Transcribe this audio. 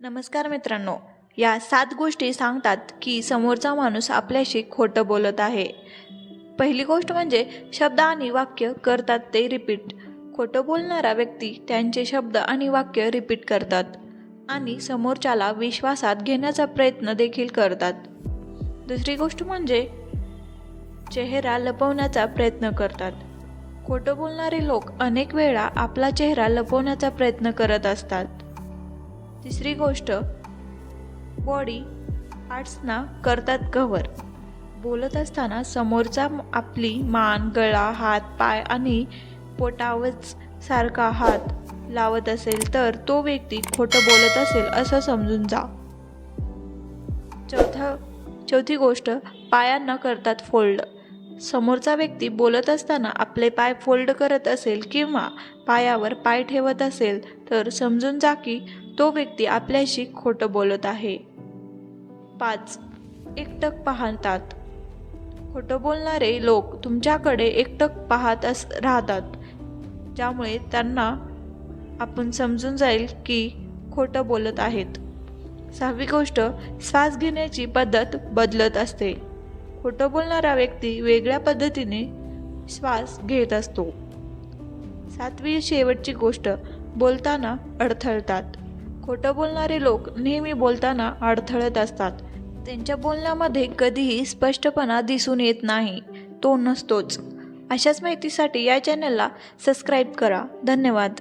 नमस्कार मित्रांनो या सात गोष्टी सांगतात की समोरचा माणूस आपल्याशी खोटं बोलत आहे. पहिली गोष्ट म्हणजे शब्द आणि वाक्य करतात ते रिपीट खोटं बोलणारा व्यक्ती त्यांचे शब्द आणि वाक्य रिपीट करतात आणि समोरच्याला विश्वासात घेण्याचा प्रयत्न देखील करतात. दुसरी गोष्ट म्हणजे चेहरा लपवण्याचा प्रयत्न करतात. खोटं बोलणारे लोक अनेक वेळा आपला चेहरा लपवण्याचा प्रयत्न करत असतात. तिसरी गोष्ट बॉडी पार्ट्सना करतात कव्हर बोलत असताना समोरचा आपली मान गळा हात पाय आणि पोटावच सारखा हात लावत असेल तर तो व्यक्ती खोटं बोलत असेल असं समजून जा. चौथा चौथी गोष्ट पायांना करतात फोल्ड समोरचा व्यक्ती बोलत असताना आपले पाय फोल्ड करत असेल किंवा पायावर पाय ठेवत असेल तर समजून जा की तो व्यक्ती आपल्याशी खोटं बोलत आहे. पाच एकटक पाहतात. खोटं बोलणारे लोक तुमच्याकडे एकटक पाहत अस राहतात. ज्यामुळे त्यांना आपण समजून जाईल की खोटं बोलत आहेत. सहावी गोष्ट श्वास घेण्याची पद्धत बदलत असते. खोटं बोलणारा व्यक्ती वेगळ्या पद्धतीने श्वास घेत असतो. सातवी शेवटची गोष्ट बोलताना अडथळतात. खोटं बोलणारे लोक नेहमी बोलताना अडथळत असतात. त्यांच्या बोलण्यामध्ये कधीही स्पष्टपणा दिसून येत नाही. तो नसतोच. अशाच माहितीसाठी या चॅनलला सबस्क्राईब करा. धन्यवाद.